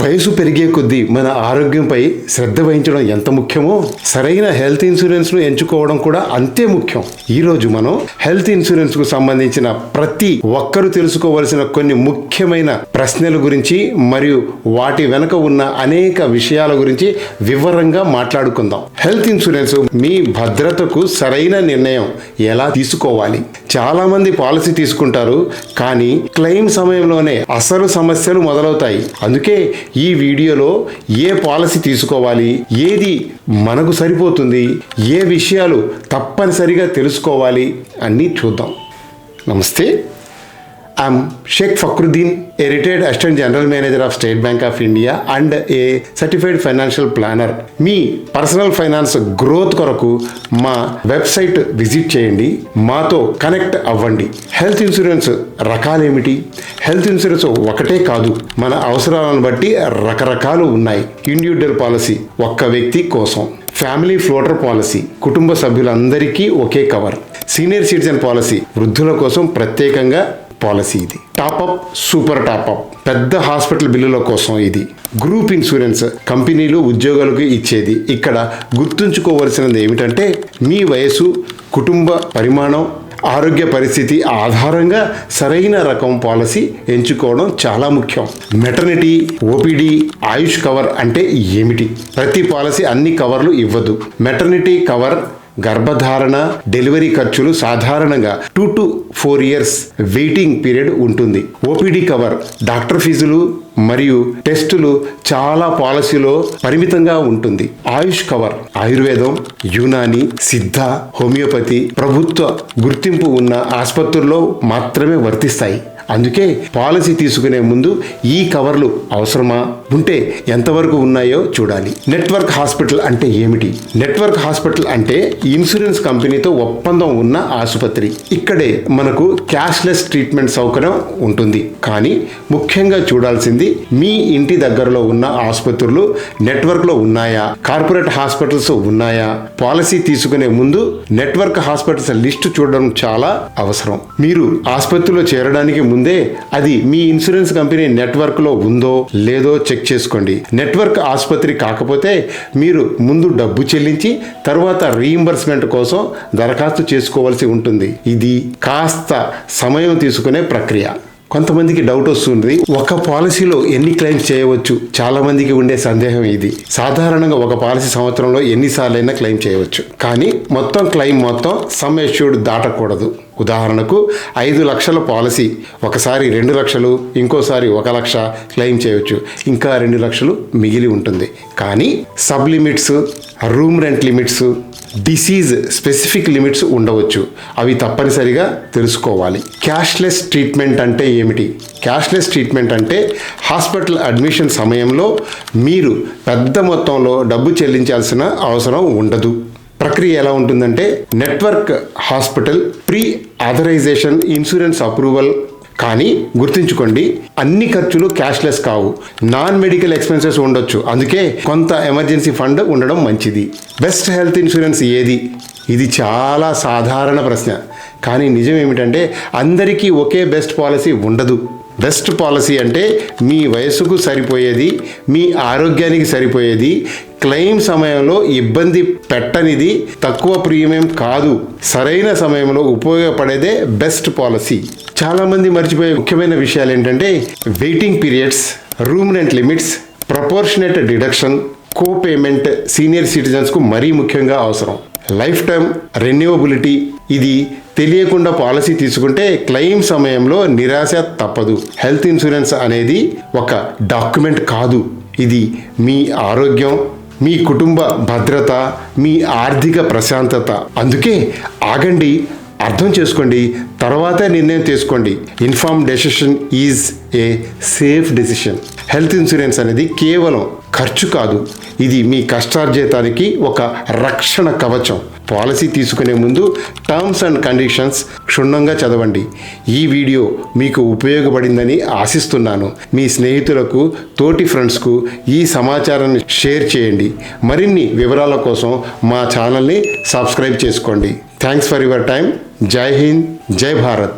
వయసు పెరిగే కొద్దీ మన ఆరోగ్యంపై శ్రద్ధ వహించడం ఎంత ముఖ్యమో సరైన హెల్త్ ఇన్సూరెన్స్ను ఎంచుకోవడం కూడా అంతే ముఖ్యం. ఈరోజు మనం హెల్త్ ఇన్సూరెన్స్కు సంబంధించిన ప్రతి ఒక్కరూ తెలుసుకోవలసిన కొన్ని ముఖ్యమైన ప్రశ్నల గురించి మరియు వాటి వెనుక ఉన్న అనేక విషయాల గురించి వివరంగా మాట్లాడుకుందాం. హెల్త్ ఇన్సూరెన్స్ మీ భద్రతకు సరైన నిర్ణయం ఎలా తీసుకోవాలి? చాలా మంది పాలసీ తీసుకుంటారు కానీ క్లెయిమ్ సమయంలోనే అసలు సమస్యలు మొదలవుతాయి. అందుకే ఈ వీడియోలో ఏ పాలసీ తీసుకోవాలి ఏది మనకు సరిపోతుంది ఏ విషయాలు తప్పనిసరిగా తెలుసుకోవాలి అన్నీ చూద్దాం. నమస్తే. I'm Shaik Fakruddin a retired assistant general manager of State Bank of India and a certified financial planner me personal finance growth కొరకు మా వెబ్సైట్ విజిట్ చేయండి. మాతో కనెక్ట్ అవ్వండి. హెల్త్ ఇన్సూరెన్స్ రకాలేమిటి? హెల్త్ ఇన్సూరెన్స్ ఒకటే కాదు. మన అవసరాలను బట్టి రకరకాలు ఉన్నాయి. ఇండివిజువల్ పాలసీ ఒక్క వ్యక్తి కోసం. ఫ్యామిలీ ఫ్లోటర్ పాలసీ కుటుంబ సభ్యులందరికీ ఒకే కవర్ సీనియర్ సిటిజన్ పాలసీ వృద్ధుల కోసం ప్రత్యేకంగా పాలసీ ఇది. Top up super top up పెద్ద హాస్పిటల్ బిల్లుల కోసం ఇది. గ్రూప్ ఇన్సూరెన్స్ కంపెనీలు ఉద్యోగులకు ఇచ్చేది. ఇక్కడ గుర్తుంచుకోవలసినది ఏమిటంటే మీ వయసు కుటుంబ పరిమాణం ఆరోగ్య పరిస్థితి ఆధారంగా సరైన రకం పాలసీ ఎంచుకోవడం చాలా ముఖ్యం. మెటర్నిటీ ఓపీడీ ఆయుష్ కవర్ అంటే ఏమిటి? ప్రతి పాలసీ అన్ని కవర్లు ఇవ్వదు. మెటర్నిటీ కవర్ గర్భధారణ డెలివరీ ఖర్చులు సాధారణంగా two to four years waiting period ఉంటుంది. ఓపీడీ కవర్ డాక్టర్ ఫీజులు మరియు టెస్టులు చాలా పాలసీలో పరిమితంగా ఉంటుంది. ఆయుష్ కవర్ ఆయుర్వేదం యునాని సిద్ధ హోమియోపతి ప్రభుత్వ గుర్తింపు ఉన్న ఆసుపత్రుల్లో మాత్రమే వర్తిస్తాయి. అందుకే పాలసీ తీసుకునే ముందు ఈ కవర్లు అవసరమా? ఉంటే ఎంతవరకు ఉన్నాయో చూడాలి. నెట్వర్క్ హాస్పిటల్ అంటే ఏమిటి? నెట్వర్క్ హాస్పిటల్ అంటే ఇన్సూరెన్స్ కంపెనీతో ఒప్పందం ఉన్న ఆసుపత్రి. ఇక్కడే మనకు క్యాష్లెస్ ట్రీట్మెంట్ సౌకర్యం ఉంటుంది. కానీ ముఖ్యంగా చూడాల్సింది మీ ఇంటి దగ్గరలో ఉన్న ఆసుపత్రులు నెట్వర్క్లో ఉన్నాయా? కార్పొరేట్ హాస్పిటల్స్ ఉన్నాయా? పాలసీ తీసుకునే ముందు నెట్వర్క్ హాస్పిటల్స్ లిస్టు చూడడం చాలా అవసరం. మీరు ఆసుపత్రిలో చేరడానికి ముందు అది మీ ఇన్సూరెన్స్ కంపెనీ నెట్వర్క్లో ఉందో లేదో చెక్ చేసుకోండి. నెట్వర్క్ ఆసుపత్రి కాకపోతే మీరు ముందు డబ్బు చెల్లించి తర్వాత రీయింబర్స్మెంట్ కోసం దరఖాస్తు చేసుకోవాల్సి ఉంటుంది. ఇది కాస్త సమయం తీసుకునే ప్రక్రియ. కొంతమందికి డౌట్ వస్తుంది. ఒక పాలసీలో ఎన్ని క్లెయిమ్స్ చేయవచ్చు? చాలా మందికి ఉండే సందేహం ఇది. సాధారణంగా ఒక పాలసీ సంవత్సరంలో ఎన్నిసార్లైనా క్లెయిమ్ చేయవచ్చు. కానీ మొత్తం క్లెయిమ్ మొత్తం సమ్ ఎష్యూర్డ్ దాటకూడదు. ఉదాహరణకు ఐదు లక్షల పాలసీ ఒకసారి రెండు లక్షలు ఇంకోసారి ఒక లక్ష క్లెయిమ్ చేయవచ్చు. ఇంకా రెండు లక్షలు మిగిలి ఉంటుంది. కానీ sub limits room rent limits disease specific limits ఉండవచ్చు. అవి తప్పనిసరిగా తెలుసుకోవాలి. క్యాష్లెస్ ట్రీట్మెంట్ అంటే ఏమిటి? క్యాష్లెస్ ట్రీట్మెంట్ అంటే హాస్పిటల్ అడ్మిషన్ సమయంలో మీరు పెద్ద మొత్తంలో డబ్బు చెల్లించాల్సిన అవసరం ఉండదు. ప్రక్రియ ఎలా ఉంటుందంటే network hospital pre authorization insurance approval కానీ గుర్తుంచుకోండి అన్ని ఖర్చులు క్యాష్లెస్ కావు. నాన్ మెడికల్ ఎక్స్పెన్సెస్ ఉండొచ్చు. అందుకే కొంత ఎమర్జెన్సీ ఫండ్ ఉండడం మంచిది. బెస్ట్ హెల్త్ ఇన్సూరెన్స్ ఏది? ఇది చాలా సాధారణ ప్రశ్న. కానీ నిజం ఏమిటంటే అందరికీ ఒకే బెస్ట్ పాలసీ ఉండదు. బెస్ట్ పాలసీ అంటే మీ వయసుకు సరిపోయేది మీ ఆరోగ్యానికి సరిపోయేది క్లెయిమ్ సమయంలో ఇబ్బంది పెట్టనిది తక్కువ ప్రీమియం కాదు సరైన సమయంలో ఉపయోగపడేదే బెస్ట్ పాలసీ. చాలామంది మర్చిపోయే ముఖ్యమైన విషయాలు ఏంటంటే waiting periods room rent limits proportionate deduction co payment senior సిటిజన్స్కు మరీ ముఖ్యంగా అవసరం. లైఫ్ టైం రెన్యూవబిలిటీ ఇది తెలియకుండా పాలసీ తీసుకుంటే క్లెయిమ్ సమయంలో నిరాశ తప్పదు. హెల్త్ ఇన్సూరెన్స్ అనేది ఒక డాక్యుమెంట్ కాదు. ఇది మీ ఆరోగ్యం మీ కుటుంబ భద్రత మీ ఆర్థిక ప్రశాంతత. అందుకే ఆగండి అర్థం చేసుకోండి తర్వాత నిర్ణయం తీసుకోండి. Inform decision is a safe decision health insurance అనేది కేవలం ఖర్చు కాదు. ఇది మీ కష్టార్జితానికి ఒక రక్షణ కవచం. పాలసీ తీసుకునే ముందు టర్మ్స్ అండ్ కండిషన్స్ క్షుణ్ణంగా చదవండి. ఈ వీడియో మీకు ఉపయోగపడిందని ఆశిస్తున్నాను. మీ స్నేహితులకు తోటి ఫ్రెండ్స్కు ఈ సమాచారాన్ని షేర్ చేయండి. మరిన్ని వివరాల కోసం మా ఛానల్ని సబ్స్క్రైబ్ చేసుకోండి. థ్యాంక్స్ ఫర్ యువర్ టైం జై హింద్ జై భారత్